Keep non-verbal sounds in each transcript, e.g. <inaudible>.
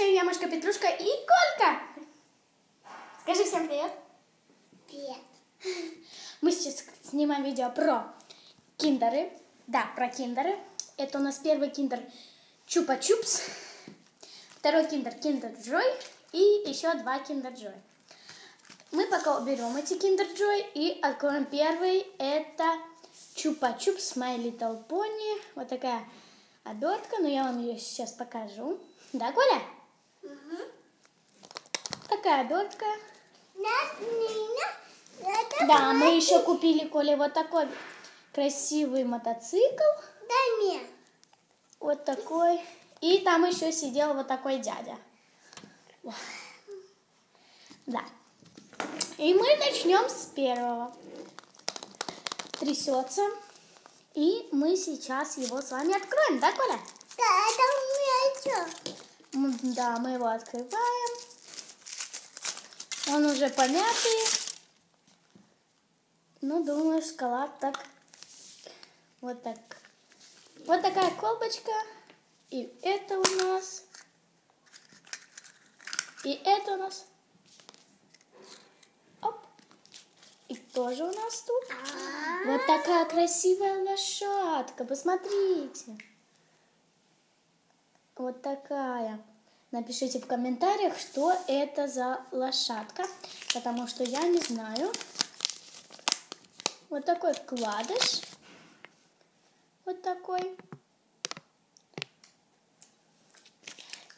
сегодня я, Машка, Петрушка и Колька. Скажи всем привет. Привет. Мы сейчас снимаем видео про киндеры. Да, про киндеры. Это у нас первый киндер Чупа-Чупс. Второй киндер Киндер Джой. И еще два Киндер Джой. Мы пока уберем эти Киндер Джой и откроем первый. Это Чупа-Чупс My Little Pony. Вот такая обертка, но я вам ее сейчас покажу. Да, Коля? Такая. Это Да, мы еще купили Коле вот такой красивый мотоцикл. Дай мне. Вот такой. И там еще сидел вот такой дядя. Да. И мы начнем с первого. Трясется. И мы сейчас его с вами откроем, да, Коля? Да, это у меня еще. Да, мы его открываем. Он уже помятый. Ну, думаю, шоколад так. Вот так. Вот такая колбочка. И это у нас. И это у нас. Оп. И тоже у нас тут. Вот такая красивая лошадка. Посмотрите. Вот такая. Напишите в комментариях, что это за лошадка, потому что я не знаю. Вот такой вкладыш. Вот такой.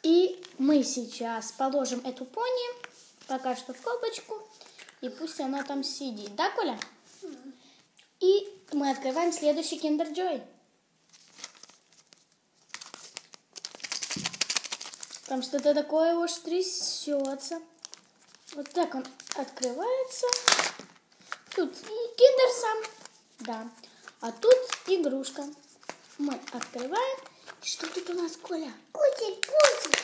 И мы сейчас положим эту пони пока что в колбочку, и пусть она там сидит. Да, Коля? И мы открываем следующий Kinder Joy. Там что-то такое уж трясется. Вот так он открывается. Тут киндер сам. Да. А тут игрушка. Мы открываем. Что тут у нас, Коля? Кусик, кусик.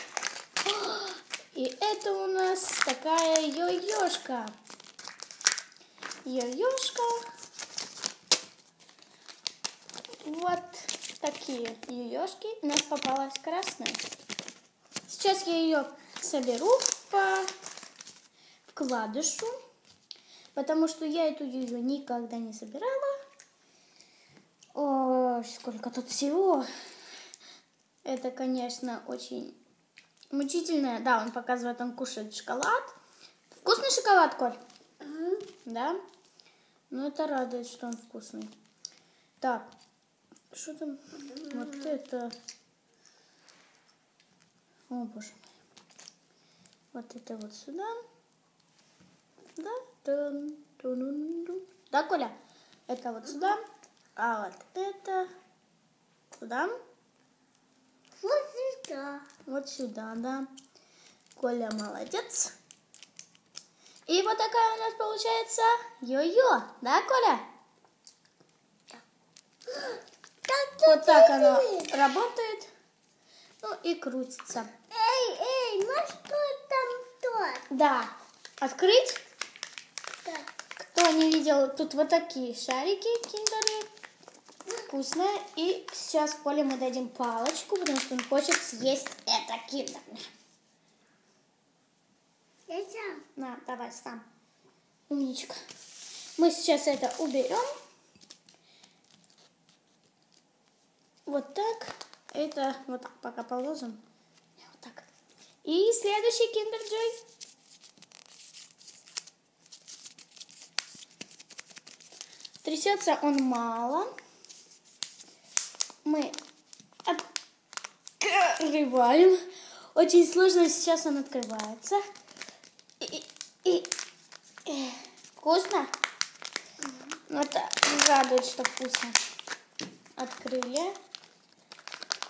И это у нас такая йо-йошка. Йо-йошка. Вот такие йо-йошки. У нас попалась красная. Сейчас я ее соберу по вкладышу, потому что я эту ее никогда не собирала. Ой, сколько тут всего. Это, конечно, очень мучительно. Да, он показывает, он кушает шоколад. Вкусный шоколад, Коль? Мгм. Да? Ну, это радует, что он вкусный. Так, что там? Вот это... О, боже мой. Вот это вот сюда. Да? Тун. Да, Коля? Это вот сюда. А вот это сюда. Вот сюда. Вот сюда, да. Коля молодец. И вот такая у нас получается йо-йо. Да, Коля? Так, <gasps> Вот так она работает. Ну и крутится. Ну что там то? Да. Открыть. Так. Кто не видел, тут вот такие шарики киндеры. Вкусное. И сейчас Коле мы дадим палочку, потому что он хочет съесть это киндер. Я сам. На, давай, сам. Умничка. Мы сейчас это уберем. Вот так. Это вот так пока положим. И следующий Kinder Joy. Трясется он мало. Мы открываем. Очень сложно сейчас он открывается. И, и- и- вкусно? Ну, это радует, что вкусно. Открыли.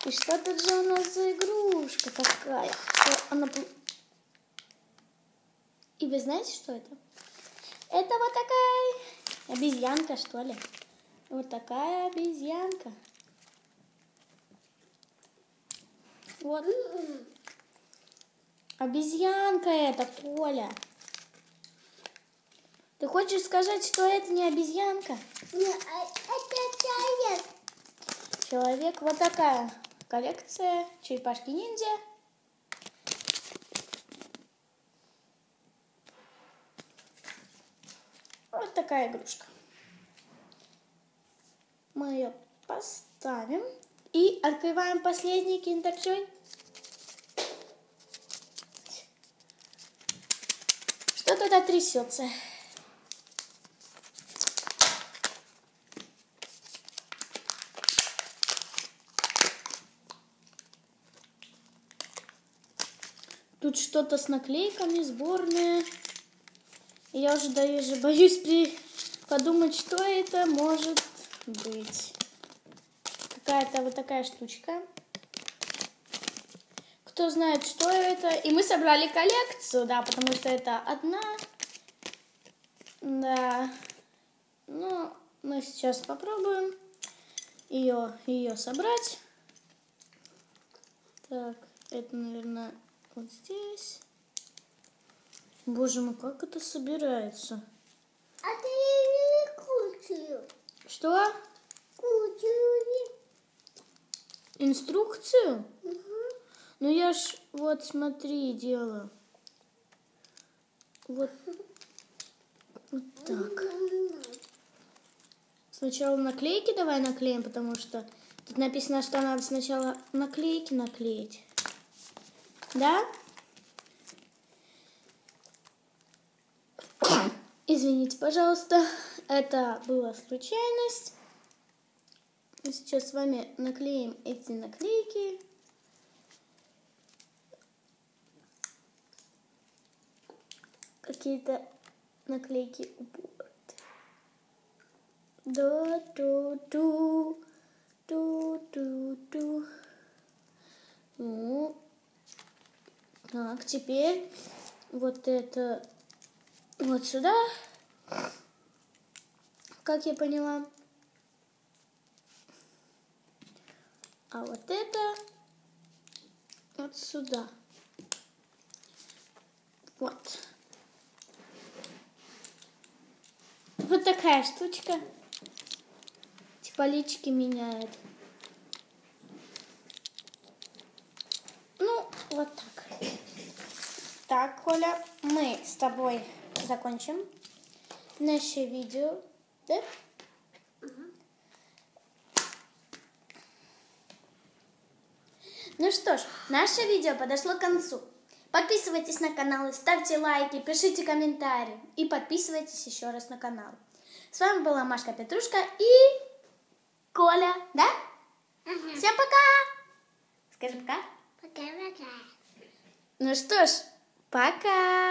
И что тут же у нас за игрушка такая? Она... И вы знаете, что это? Это вот такая обезьянка, что ли? Вот такая обезьянка. Вот. Обезьянка это, Коля. Ты хочешь сказать, что это не обезьянка? Не, а- это человек. Человек. Вот такая коллекция черепашки-ниндзя. Вот такая игрушка. Мы ее поставим и открываем последний киндерджой. Что-то дотрясется. трясется. Тут что-то с наклейками, сборная. Я уже даже боюсь при... подумать, что это может быть. Какая-то вот такая штучка. Кто знает, что это. И мы собрали коллекцию, да, потому что это одна. Да. Ну, мы сейчас попробуем ее, ее собрать. Так, это, наверное, вот здесь. Боже мой, как это собирается? А ты не кучу. Что? Кучу. Инструкцию? Угу. Ну я ж, вот смотри, делаю. Вот, вот так. Сначала наклейки давай наклеим, потому что тут написано, что надо сначала наклейки наклеить. Да? Извините, пожалуйста, это была случайность. Мы сейчас с вами наклеим эти наклейки. Какие-то наклейки ту, ту, ту. Ну, так, теперь вот это вот сюда, как я поняла. А вот это вот сюда. Вот. Вот такая штучка. Типа лички меняет. Ну, вот так. Так, Коля, мы с тобой закончим наше видео. Да? Ну что ж, наше видео подошло к концу. Подписывайтесь на канал, ставьте лайки, пишите комментарии и подписывайтесь еще раз на канал. С вами была Машка Петрушка и Коля, да? Ага. Всем пока! Скажи пока. Пока-пока. Ну что ж, пока!